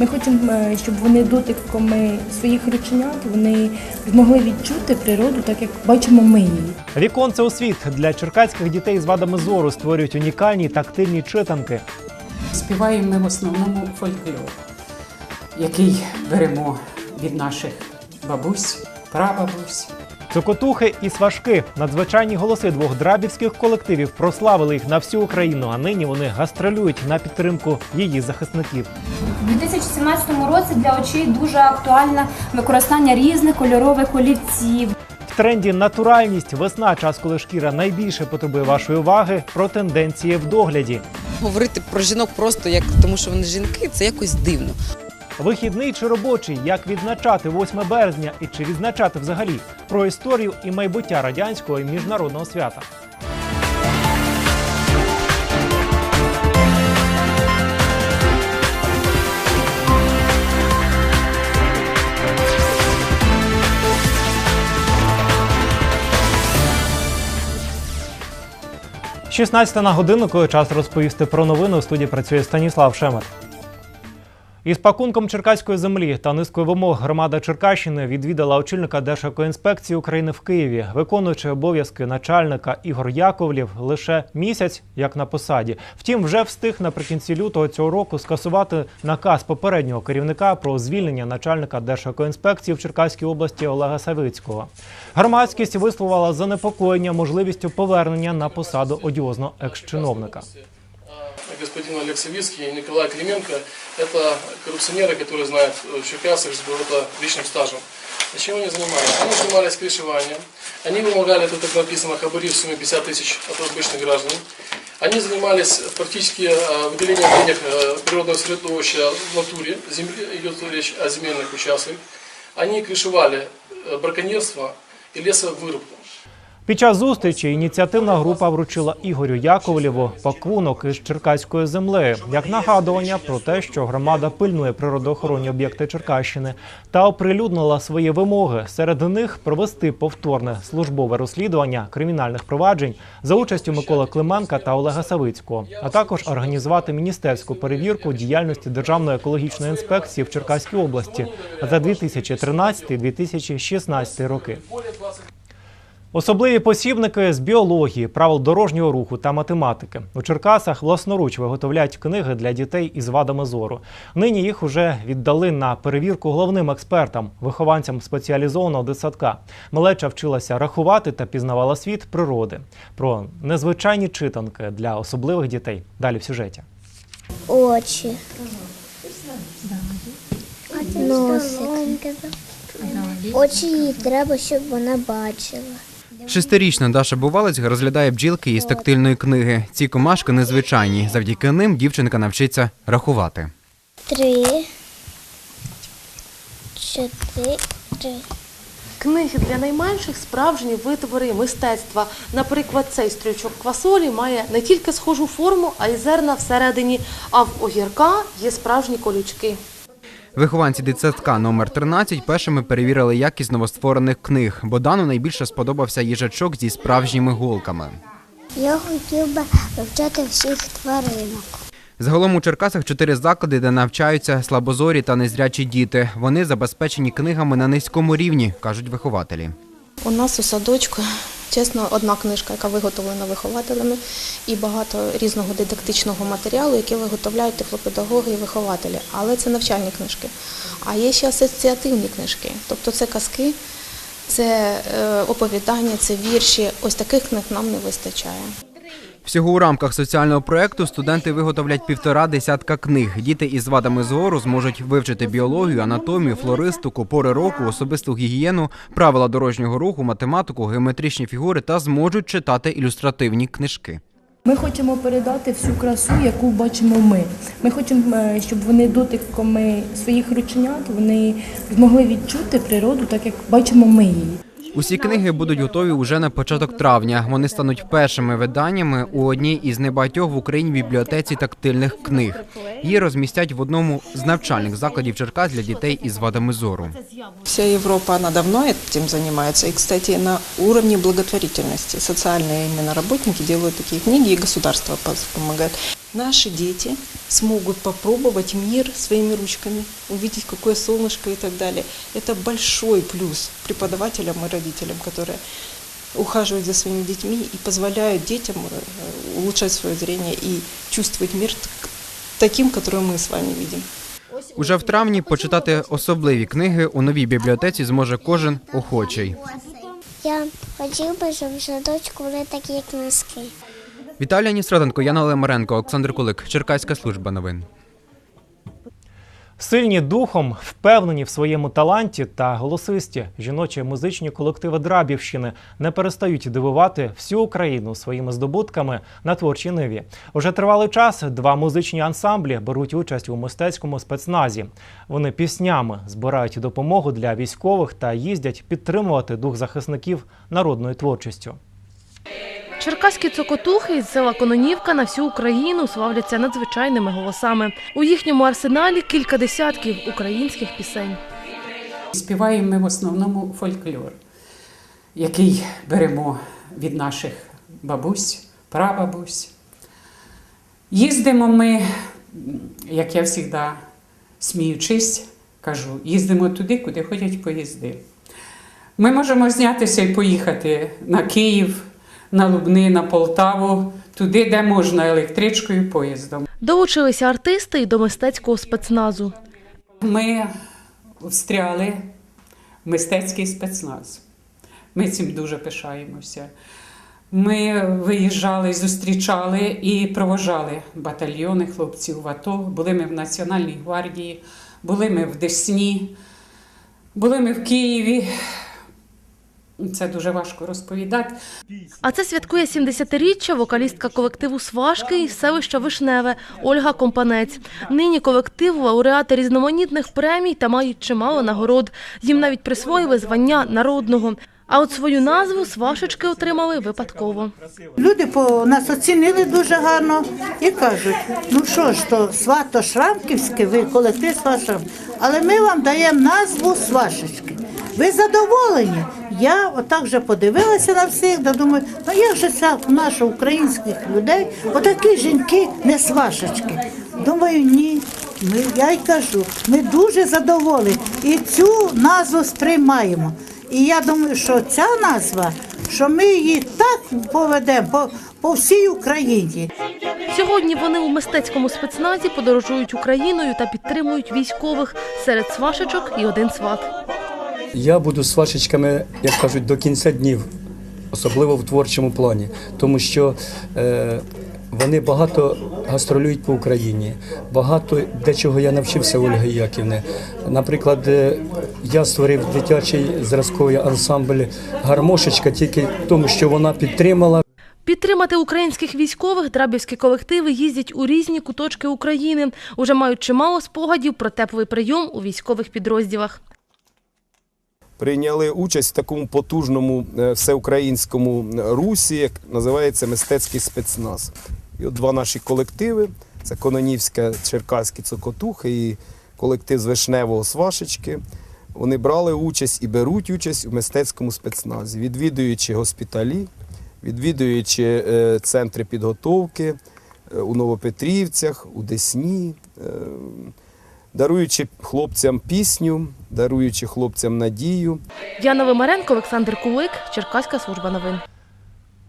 Ми хочемо, е, щоб вони дотиком своїх рученят вони змогли відчути природу, так як бачимо ми її. Віконце у світ для черкаських дітей з вадами зору створюють унікальні тактильні читанки. Співаємо ми в основному фольклор, який беремо від наших бабусь, прабабусь. Цокотухи і сважки надзвичайні голоси двох драбівських колективів прославили їх на всю Україну. А нині вони гастролюють на підтримку її захисників. У 2017 році для очей дуже актуальне використання різних кольорових олівців. В тренді натуральність весна, час, коли шкіра найбільше потребує вашої уваги, про тенденції в догляді. Говорити про жінок просто як тому, що вони жінки, це якось дивно. Вихідний чи робочий, як відзначати 8 березня і чи відзначати взагалі про історію і майбуття радянського і міжнародного свята. – 16 на годиннику час розповісти про новини. У студії працює Станіслав Шемет. Із пакунком черкаської землі та низкою вимог громада Черкащини відвідала очільника Держекоінспекції України в Києві, виконуючи обов'язки начальника Ігор Яковлів лише місяць як на посаді. Втім, вже встиг наприкінці лютого цього року скасувати наказ попереднього керівника про звільнення начальника Держекоінспекції в Черкаській області Олега Савицького. Громадськість висловила занепокоєння можливістю повернення на посаду одіозного екс-чиновника. Господин Олег Савицкий и Николай Клименко – это коррупционеры, которые знают в Черкасах с это личным стажем. Чем они занимались? Они занимались крышеванием, они вымогали, тут так написано, хабари в сумме 50 тысяч от обычных граждан. Они занимались практически э, выделением денег э, природного средовища в натуре, земли, идет речь о земельных участках. Они крышевали э, браконьерство и лесовырубку. Під час зустрічі ініціативна група вручила Ігорю Яковлєву пакунок із черкаською землею як нагадування про те, що громада пильнує природоохоронні об'єкти Черкащини та оприлюднила свої вимоги. Серед них провести повторне службове розслідування кримінальних проваджень за участю Миколи Клименка та Олега Савицького, а також організувати міністерську перевірку діяльності Державної екологічної інспекції в Черкаській області за 2013-2016 роки. Особливі посібники з біології, правил дорожнього руху та математики. У Черкасах власноруч виготовляють книги для дітей із вадами зору. Нині їх уже віддали на перевірку головним експертам, вихованцям спеціалізованого дитсадка. Малеча вчилася рахувати та пізнавала світ природи. Про незвичайні читанки для особливих дітей. Далі в сюжеті. очі, носик. Очі їй треба, щоб вона бачила. Шестирічна Даша Бувалець розглядає бджілки із тактильної книги. Ці комашки незвичайні. Завдяки ним дівчинка навчиться рахувати. Три, чотири. Книги для найменших справжні витвори мистецтва. Наприклад, цей стрючок квасолі має не тільки схожу форму, а й зерна всередині. А в огірка є справжні колючки. Вихованці дитсадка номер 13 першими перевірили якість новостворених книг. Бодану найбільше сподобався їжачок зі справжніми голками. Я хотів би вивчати всіх тваринок. Загалом у Черкасах чотири заклади, де навчаються слабозорі та незрячі діти. Вони забезпечені книгами на низькому рівні, кажуть вихователі. У нас у садочку, чесно, одна книжка, яка виготовлена вихователями, і багато різного дидактичного матеріалу, який виготовляють теплопедагоги і вихователі. Але це навчальні книжки. А є ще асоціативні книжки, тобто це казки, це е, оповідання, це вірші. Ось таких книг нам не вистачає. Всього у рамках соціального проекту студенти виготовлять півтора десятка книг. Діти із вадами зору зможуть вивчити біологію, анатомію, флористику, пори року, особисту гігієну, правила дорожнього руху, математику, геометричні фігури та зможуть читати ілюстративні книжки. Ми хочемо передати всю красу, яку бачимо ми. Ми хочемо, е, щоб вони дотиком е, своїх рученят вони змогли відчути природу, так як бачимо ми її. Усі книги будуть готові уже на початок травня. Вони стануть першими виданнями у одній із небагатьох в Україні бібліотеці тактильних книг. Її розмістять в одному з навчальних закладів Черкас для дітей із вадами зору. Вся Европа, она давно этим занимается. И, кстати, на уровне благотворительности социальные именно работники делают такие книги, и государство помогает наши дети смогут попробовать мир своими ручками, увидеть, какое солнышко и так далее. Это большой плюс преподавателям и родителям, которые ухаживают за своими детьми и позволяют детям э, улучшать свое зрение и чувствовать мир так- таким, который мы с вами видим. Уже в травні почитати особливі книги у новій бібліотеці зможе кожен охочий. Я хотів би, щоб в садочку були такі книжки. Віталія Нісраденко, Яна Лемаренко, Олександр Кулик, Черкаська служба новин. Сильні духом, впевнені в своєму таланті та голосисті жіночі музичні колективи Драбівщини не перестають дивувати всю Україну своїми здобутками на творчій ниві. Уже тривалий час два музичні ансамблі беруть участь у мистецькому спецназі. Вони піснями збирають допомогу для військових та їздять підтримувати дух захисників народною творчістю. Черкаські цокотухи із села Кононівка на всю Україну славляться надзвичайними голосами. У їхньому арсеналі кілька десятків українських пісень. Співаємо ми в основному фольклор, який беремо від наших бабусь, прабабусь. Їздимо ми, як я завжди сміючись, кажу, їздимо туди, куди ходять поїзди. Ми можемо знятися і поїхати на Київ, на Лубни, на Полтаву, туди, де можна електричкою, поїздом. Долучилися артисти й до мистецького спецназу. Ми встряли в мистецький спецназ. Ми цим дуже пишаємося. Ми виїжджали, зустрічали і провожали батальйони хлопців в АТО. Були ми в Національній гвардії, були ми в Десні, були ми в Києві. Це дуже важко розповідати. А це святкує 70-річчя вокалістка колективу Сважки із селища Вишневе Ольга Компанець. Нині колектив лауреати різноманітних премій та мають чимало нагород. Їм навіть присвоїли звання народного. А от свою назву свашечки отримали випадково. Люди по нас оцінили дуже гарно і кажуть: ну що ж, то свато Шрамківське, ви колектив Свашрам, але ми вам даємо назву Свашечки. Ви задоволені? Я отак вже подивилася на всіх, да думаю, ну як же це в наших українських людей, отакі жінки не свашечки. Думаю, ні. Ми, я й кажу, ми дуже задоволені і цю назву сприймаємо. І я думаю, що ця назва, що ми її так поведемо по, по всій Україні. Сьогодні вони у мистецькому спецназі подорожують Україною та підтримують військових серед свашечок і один сват. Я буду з свашечками, як кажуть, до кінця днів, особливо в творчому плані, тому що е, вони багато гастролюють по Україні. Багато дечого я навчився Ольги Яківни. Наприклад, е, я створив дитячий зразковий ансамбль гармошечка тільки тому, що вона підтримала. Підтримати українських військових драбівські колективи їздять у різні куточки України. Уже мають чимало спогадів про теплий прийом у військових підрозділах. Прийняли участь в такому потужному е, всеукраїнському русі, як називається мистецький спецназ. І от два наші колективи: це Кононівська, Черкаські Цокотухи і колектив з Вишневого Свашечки. Вони брали участь і беруть участь у мистецькому спецназі, відвідуючи госпіталі, відвідуючи е, центри підготовки е, у Новопетрівцях, у Десні, е, даруючи хлопцям пісню, даруючи хлопцям надію. Яна Вимаренко, Олександр Кулик, Черкаська служба новин.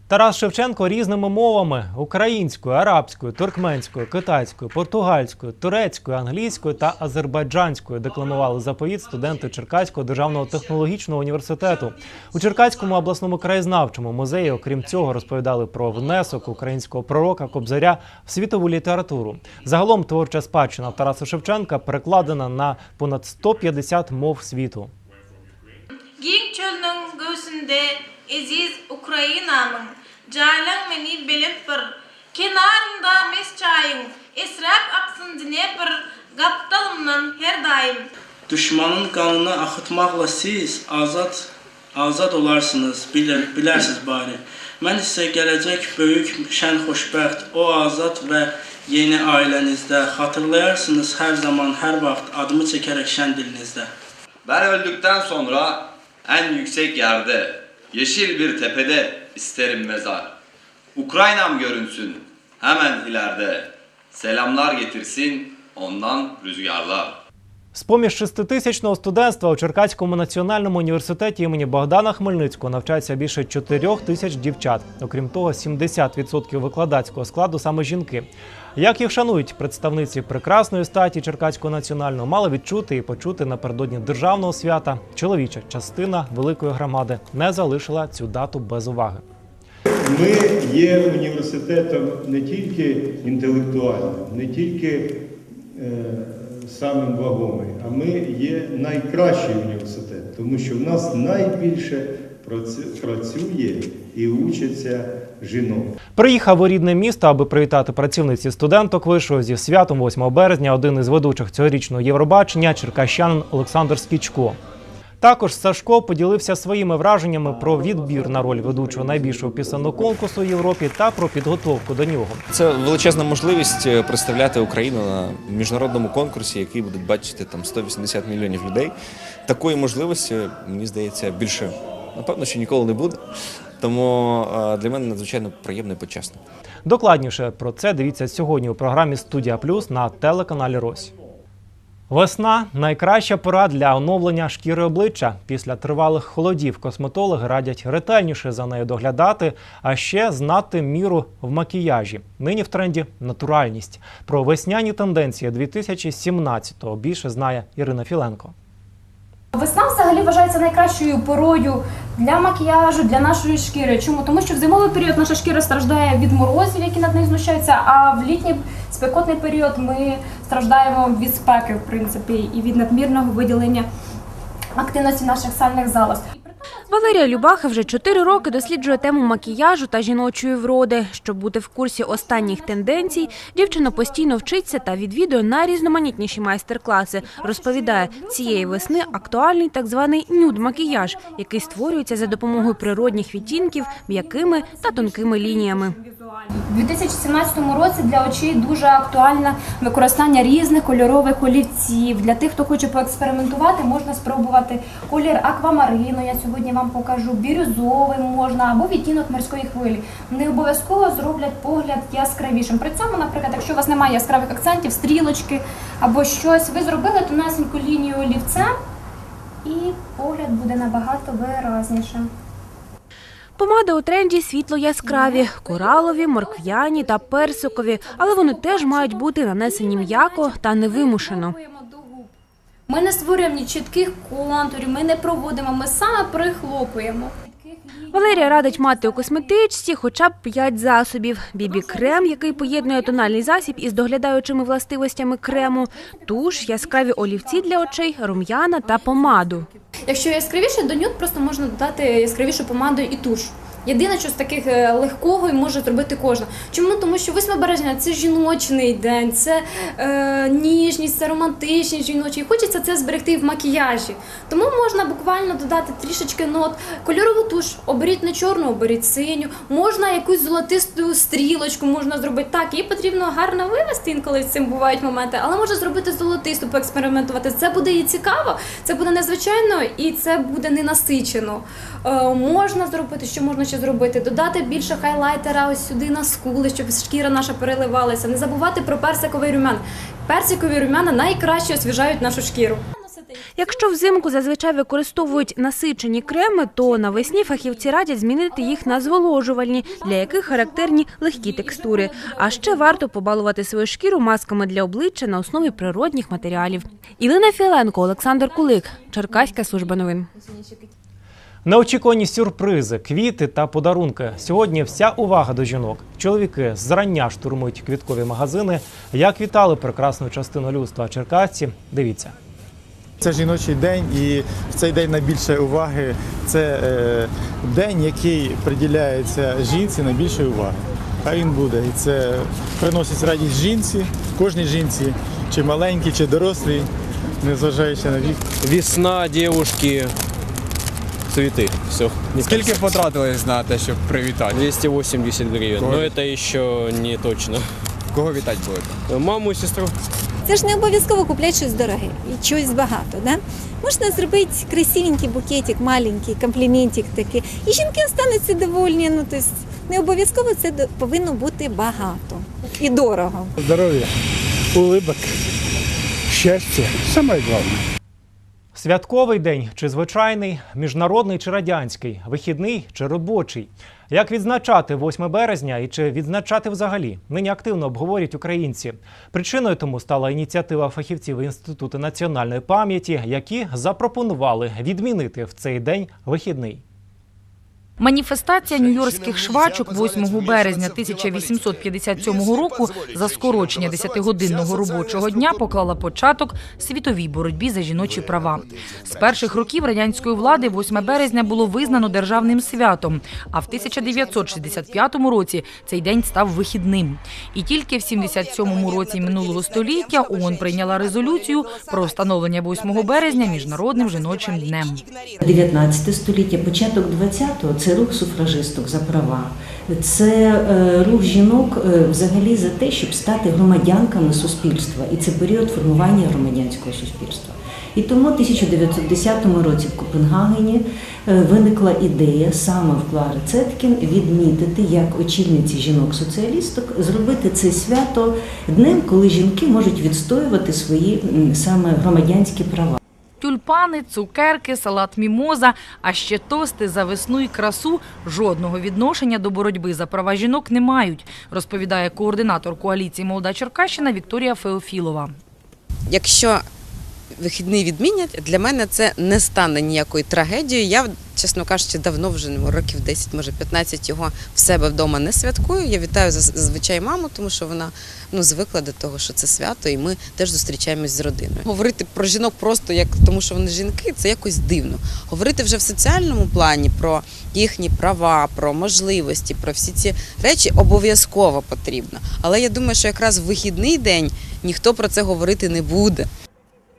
Тарас Шевченко різними мовами українською, арабською, туркменською, китайською, португальською, турецькою, англійською та азербайджанською декламували заповіт студенти Черкаського державного технологічного університету. У Черкаському обласному краєзнавчому музеї, окрім цього, розповідали про внесок українського пророка Кобзаря в світову літературу. Загалом творча спадщина Тараса Шевченка перекладена на понад 150 мов світу. Eziz Ukrainamyň jaýlaň meni belip bir kenarynda mes çaýyň esrap aksyn Dnepr gapdalymdan her daim Düşmanın kanını akıtmakla siz azad azad olarsınız, bilir, bilərsiz bari. Mən isə gələcək böyük, şən xoşbəxt, o azad və yeni ailənizdə xatırlayarsınız hər zaman, hər vaxt adımı çəkərək şən dilinizdə. Ben öldükten sonra en yüksek yerde, yeşil bir tepede isterim mezar. Ukraynam görünsün hemen ileride. selamlar getirsin ondan rüzgarlar. З-поміж шеститисячного студентства у Черкаському національному університеті імені Богдана Хмельницького навчається більше 4 тисяч дівчат. Окрім того, 70% викладацького складу саме жінки. Як їх шанують представниці прекрасної статі Черкаського національного, мали відчути і почути напередодні державного свята. Чоловіча частина великої громади не залишила цю дату без уваги. Ми є університетом не тільки інтелектуальним, не тільки е, самим вагомий, а ми є найкращий університет, тому що в нас найбільше працює і учаться жінок. Приїхав у рідне місто, аби привітати працівниці студенток вишу зі святом 8 березня. Один із ведучих цьогорічного Євробачення черкащанин Олександр Скічко. Також Сашко поділився своїми враженнями про відбір на роль ведучого найбільшого пісенного конкурсу у Європі та про підготовку до нього. Це величезна можливість е, представляти Україну на міжнародному конкурсі, який будуть бачити там 180 мільйонів людей. Такої можливості, мені здається, більше напевно, що ніколи не буде. Тому е, для мене надзвичайно приємно і почесно. Докладніше про це дивіться сьогодні у програмі Студія Плюс на телеканалі Рось. Весна найкраща пора для оновлення шкіри обличчя. Після тривалих холодів косметологи радять ретельніше за нею доглядати, а ще знати міру в макіяжі. Нині в тренді натуральність. Про весняні тенденції 2017-го більше знає Ірина Філенко. Весна взагалі вважається найкращою порою для макіяжу, для нашої шкіри. Чому? Тому що в зимовий період наша шкіра страждає від морозів, які над нею знущаються, а в літній спекотний період ми страждаємо від спеки, в принципі, і від надмірного виділення активності наших сальних залоз. Валерія Любаха вже 4 роки досліджує тему макіяжу та жіночої вроди. Щоб бути в курсі останніх тенденцій, дівчина постійно вчиться та відвідує найрізноманітніші майстер-класи. Розповідає, цієї весни актуальний так званий нюд-макіяж, який створюється за допомогою природних відтінків, м'якими та тонкими лініями. У 2017 році для очей дуже актуальне використання різних кольорових олівців. Для тих, хто хоче поекспериментувати, можна спробувати колір аквамарину. Я сьогодні вам покажу. Бірюзовий можна або відтінок морської хвилі. Вони обов'язково зроблять погляд яскравішим. При цьому, наприклад, якщо у вас немає яскравих акцентів, стрілочки або щось, ви зробили тонесеньку лінію олівцем, і погляд буде набагато виразнішим. Помади у тренді світло яскраві, коралові, морквяні та персикові, але вони теж мають бути нанесені м'яко та невимушено. Ми не створюємо ні чітких контурів, ми не проводимо, ми саме прихлопуємо. Валерія радить мати у косметичці хоча б 5 засобів: бібі-крем, який поєднує тональний засіб із доглядаючими властивостями крему, туш, яскраві олівці для очей, рум'яна та помаду. Якщо яскравіше, до нюд просто можна додати яскравішу помаду і туш. Єдине, що з таких е, легкого і може зробити кожна. Чому? Тому що 8 березня це жіночний день, це е, ніжність, це романтичність жіночі. Хочеться це зберегти в макіяжі. Тому можна буквально додати трішечки нот, кольорову туш, оберіть не чорну, оберіть синю. Можна якусь золотисту стрілочку можна зробити. Так, її потрібно гарно вивести, інколи з цим бувають моменти, але можна зробити золотисту, поекспериментувати. Це буде і цікаво, це буде незвичайно і це буде ненасичено. Е, можна зробити, що можна ще зробити? Додати більше хайлайтера ось сюди на скули, щоб шкіра наша переливалася. Не забувати про персиковий румян. Персикові румяна найкраще освіжають нашу шкіру. Якщо взимку зазвичай використовують насичені креми, то навесні фахівці радять змінити їх на зволожувальні, для яких характерні легкі текстури. А ще варто побалувати свою шкіру масками для обличчя на основі природних матеріалів. Ілина Філенко, Олександр Кулик, Черкаська служба новин. Неочікувані сюрпризи, квіти та подарунки. Сьогодні вся увага до жінок. Чоловіки зрання штурмують квіткові магазини. Як вітали прекрасну частину людства черкасці? Дивіться. Це жіночий день, і в цей день найбільше уваги це е, день, який приділяється жінці найбільшої уваги. А він буде. І це приносить радість жінці, кожній жінці, чи маленькій, чи дорослій, незважаючи на вік. Весна, девушки, цветы. Все. Скільки потратилось на те, щоб привітати? 280 гривен. Кого? Но это еще не точно. Кого вітати будете? Маму и сестру. Це ж не обов'язково купляти щось дороге і чогось багато. Да? Можна зробити красивенький букетик, маленький, компліментик такий. І жінки остануться довольні. Ну, тобто, Не обов'язково це повинно бути багато і дорого. Здоров'я, улибок, щастя саме головне. Святковий день чи звичайний, міжнародний чи радянський, вихідний чи робочий. Як відзначати 8 березня і чи відзначати взагалі? Нині активно обговорюють українці. Причиною тому стала ініціатива фахівців Інституту національної пам'яті, які запропонували відмінити в цей день вихідний. Маніфестація нью-йоркських швачок 8 березня 1857 року за скорочення 10-годинного робочого дня поклала початок світовій боротьбі за жіночі права. З перших років радянської влади 8 березня було визнано державним святом, а в 1965 році цей день став вихідним. І тільки в 77 році минулого століття ООН прийняла резолюцію про встановлення 8 березня міжнародним жіночим днем. 19 століття, початок 20-го – це рух суфражисток за права. Це е, рух жінок е, взагалі за те, щоб стати громадянками суспільства. І це період формування громадянського суспільства. І тому в 1910 році в Копенгагені е, виникла ідея саме в Клари Цеткін відмітити як очільниці жінок-соціалісток, зробити це свято днем, коли жінки можуть відстоювати свої саме громадянські права. Тюльпани, цукерки, салат мімоза, а ще тости за весну і красу жодного відношення до боротьби за права жінок не мають, розповідає координатор коаліції Молода Черкащина Вікторія Феофілова. Якщо вихідний відмінять, для мене це не стане ніякою трагедією. Я, чесно кажучи, давно вже ну, років 10, може 15 його в себе вдома не святкую. Я вітаю зазвичай маму, тому що вона ну, звикла до того, що це свято, і ми теж зустрічаємось з родиною. Говорити про жінок просто як тому, що вони жінки, це якось дивно. Говорити вже в соціальному плані про їхні права, про можливості, про всі ці речі обов'язково потрібно. Але я думаю, що якраз в вихідний день ніхто про це говорити не буде.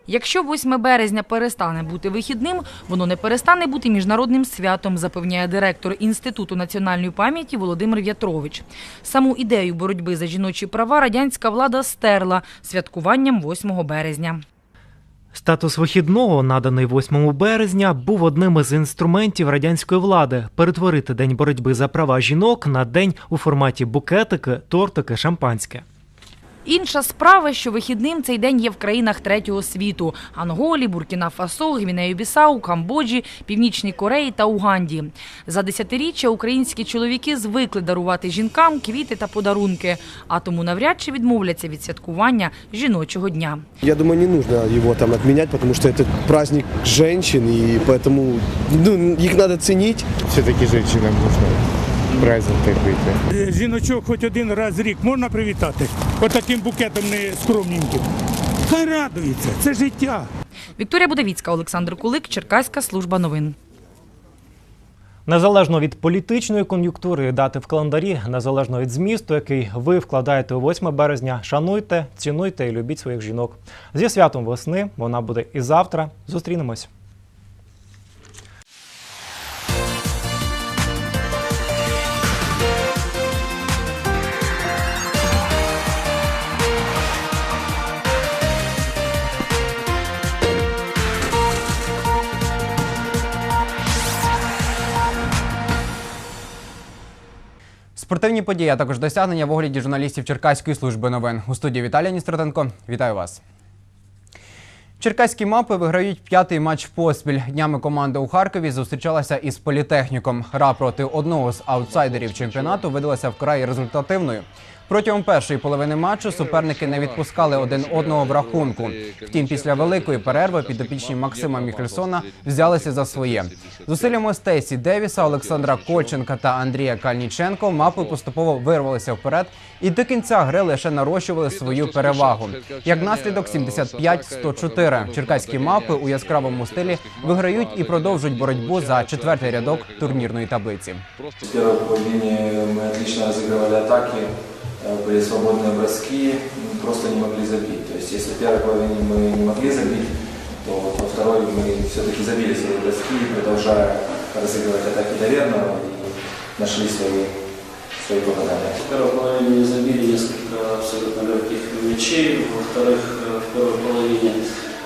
Якщо 8 березня перестане бути вихідним, воно не перестане бути міжнародним святом, запевняє директор Інституту національної пам'яті Володимир В'ятрович. Саму ідею боротьби за жіночі права радянська влада стерла святкуванням 8 березня. Статус вихідного, наданий 8 березня, був одним із інструментів радянської влади перетворити день боротьби за права жінок на день у форматі букетики, тортики, шампанське. Інша справа, що вихідним цей день є в країнах третього світу: Анголі, Буркіна-Фасо, Гвінею-Бісау, Камбоджі, Північній Кореї та Уганді. За десятиріччя українські чоловіки звикли дарувати жінкам квіти та подарунки, а тому навряд чи відмовляться від святкування жіночого дня. Я думаю, не нужно его там отменять, потому что это праздник женщин, и поэтому ну, их надо ценить. Все-таки женщинам нужно праздник такий. Жіночок хоч один раз в рік можна привітати? Отаким букетом не скромненьким. Хай радується, це життя. Вікторія Будовіцька, Олександр Кулик, Черкаська служба новин. Незалежно від політичної кон'юнктури дати в календарі, незалежно від змісту, який ви вкладаєте у 8 березня, шануйте, цінуйте і любіть своїх жінок. Зі святом весни вона буде і завтра. Зустрінемось. Спортивні події, а також досягнення в огляді журналістів Черкаської служби новин. У студії Віталія Ністратенко. Вітаю вас. Черкаські мапи виграють п'ятий матч поспіль. Днями команда у Харкові зустрічалася із політехніком. Гра проти одного з аутсайдерів чемпіонату видалася вкрай результативною. Протягом першої половини матчу суперники не відпускали один одного в рахунку. Втім, після великої перерви підопічні Максима Міхельсона взялися за своє. Зусиллями Стейсі Девіса, Олександра Кольченка та Андрія Кальніченко мапи поступово вирвалися вперед і до кінця гри лише нарощували свою перевагу. Як наслідок 75-104. Черкаські мапи у яскравому стилі виграють і продовжують боротьбу за четвертий рядок турнірної таблиці. В первой половине мы отлично разыгрывали атаки, э, Были свободные броски, просто не могли забить. То есть если в первой половине мы не могли забить, то во второй мы все-таки забили свои броски, продолжая разыгрывать атаки доверного и нашли свои, свои попадания. В первой половине не забили несколько абсолютно легких мячей. Во-вторых, э, в первой половине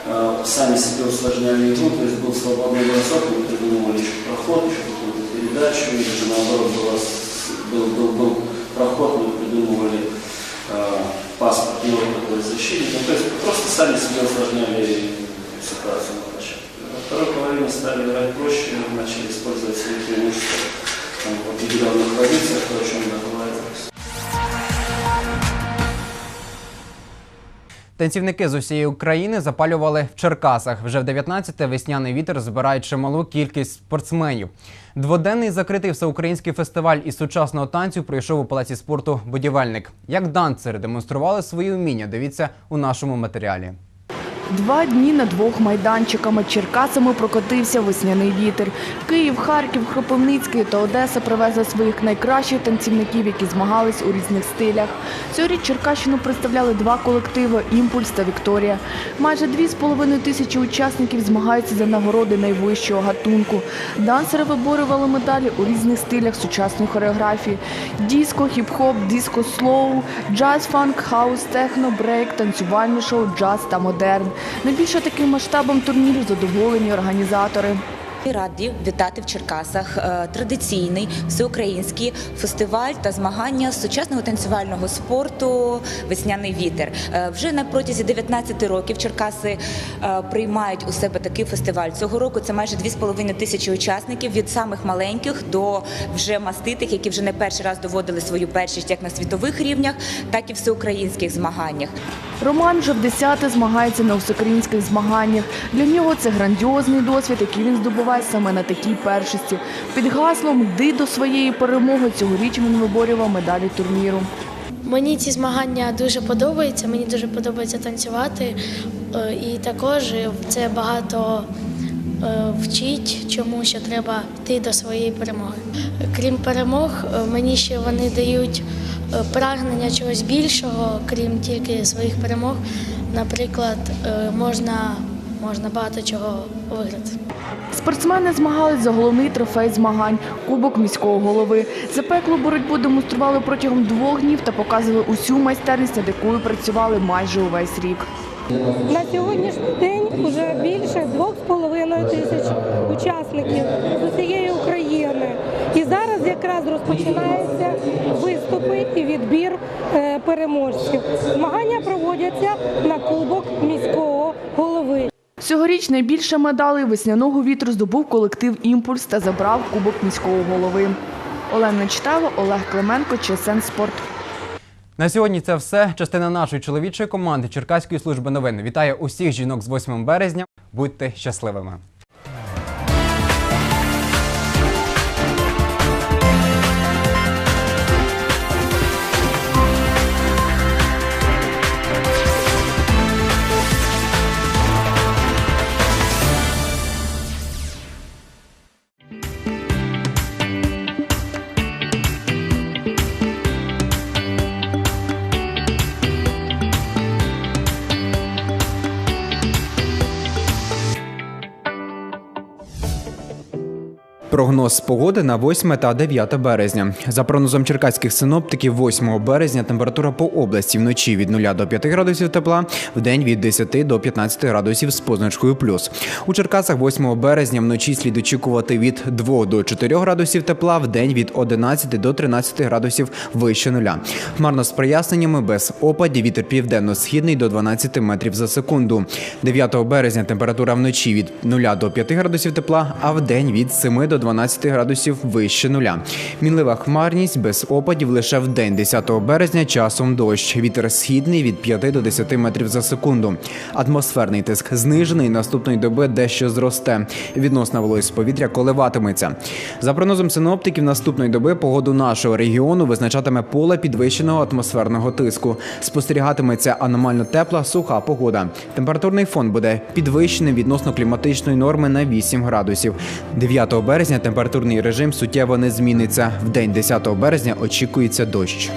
э, сами себе усложняли игру, то есть был свободный бросок, мы придумывали еще проход, еще какую-то передачу, или наоборот было был, был, был проход, мы придумывали э, паспорт новый такой защитник. Ну, то есть просто сами себе усложняли ситуацию на площадке. Во второй половине стали играть проще, начали использовать свои преимущества в определенных позициях, то, о чем договаривались. Танцівники з усієї України запалювали в Черкасах. Вже в 19-те весняний вітер збирає чималу кількість спортсменів. Дводенний закритий всеукраїнський фестиваль із сучасного танцю пройшов у палаці спорту Будівельник. Як данцери демонстрували свої вміння, дивіться у нашому матеріалі. Два дні на двох майданчиками Черкасами прокотився весняний вітер. Київ, Харків, Хропивницький та Одеса привезли своїх найкращих танцівників, які змагались у різних стилях. Цьогоріч Черкащину представляли два колективи Імпульс та Вікторія. Майже дві з половиною тисячі учасників змагаються за нагороди найвищого гатунку. Дансери виборювали медалі у різних стилях сучасної хореографії: диско, хіп-хоп, диско слоу, джаз, фанк, хаус, техно, брейк, танцювальне шоу, джаз та модерн. Найбільше таким масштабом турніру задоволені організатори. Раді вітати в Черкасах е, традиційний всеукраїнський фестиваль та змагання сучасного танцювального спорту Весняний вітер. Е, Вже на протязі 19 років Черкаси е, приймають у себе такий фестиваль. Цього року це майже 2,5 тисячі учасників від самих маленьких до вже маститих, які вже не перший раз доводили свою першість як на світових рівнях, так і всеукраїнських змаганнях. Роман вже в десяте змагається на всеукраїнських змаганнях. Для нього це грандіозний досвід, який він здобуває саме на такій першості. Під гаслом «Йди до своєї перемоги» цьогоріч він виборював медалі турніру. Мені ці змагання дуже подобаються, мені дуже подобається танцювати. Е, І також це багато е, вчить, чому що треба йти до своєї перемоги. Крім перемог, е, мені ще вони дають прагнення чогось більшого, крім тільки своїх перемог. Наприклад, можна, можна багато чого виграти. Спортсмени змагались за головний трофей змагань – Кубок міського голови. Запеклу боротьбу демонстрували протягом двох днів та показували усю майстерність, над якою працювали майже увесь рік. На сьогоднішній день вже більше 2,5 тисяч учасників з усієї України. І зараз якраз розпочинаються виступи і відбір е, переможців. Змагання проводяться на кубок міського голови. Цьогоріч найбільше медалей весняного вітру здобув колектив «Імпульс» та забрав Кубок міського голови. Олена Чтава, Олег Клименко, ЧСН Спорт. На сьогодні це все. Частина нашої чоловічої команди Черкаської служби новин вітає усіх жінок з 8 березня. Будьте щасливими! Прогноз погоди на 8 та 9 березня. За прогнозом черкаських синоптиків, 8 березня температура по області вночі від 0 до 5 градусів тепла, в день від 10 до 15 градусів з позначкою плюс. У Черкасах 8 березня вночі слід очікувати від 2 до 4 градусів тепла, в день від 11 до 13 градусів вище нуля. Хмарно з проясненнями без опадів вітер південно-східний до 12 метрів за секунду. 9 березня температура вночі від 0 до 5 градусів тепла, а в день від 7 до 12 градусів вище нуля. Мінлива хмарність без опадів лише в день 10 березня часом дощ. Вітер східний від 5 до 10 метрів за секунду. Атмосферний тиск знижений. Наступної доби дещо зросте. Відносна вологість повітря коливатиметься. За прогнозом синоптиків, наступної доби погоду нашого регіону визначатиме поле підвищеного атмосферного тиску. Спостерігатиметься аномально тепла, суха погода. Температурний фон буде підвищеним відносно кліматичної норми на 8 градусів. 9 березня температурний режим суттєво не зміниться. В день 10 березня очікується дощ.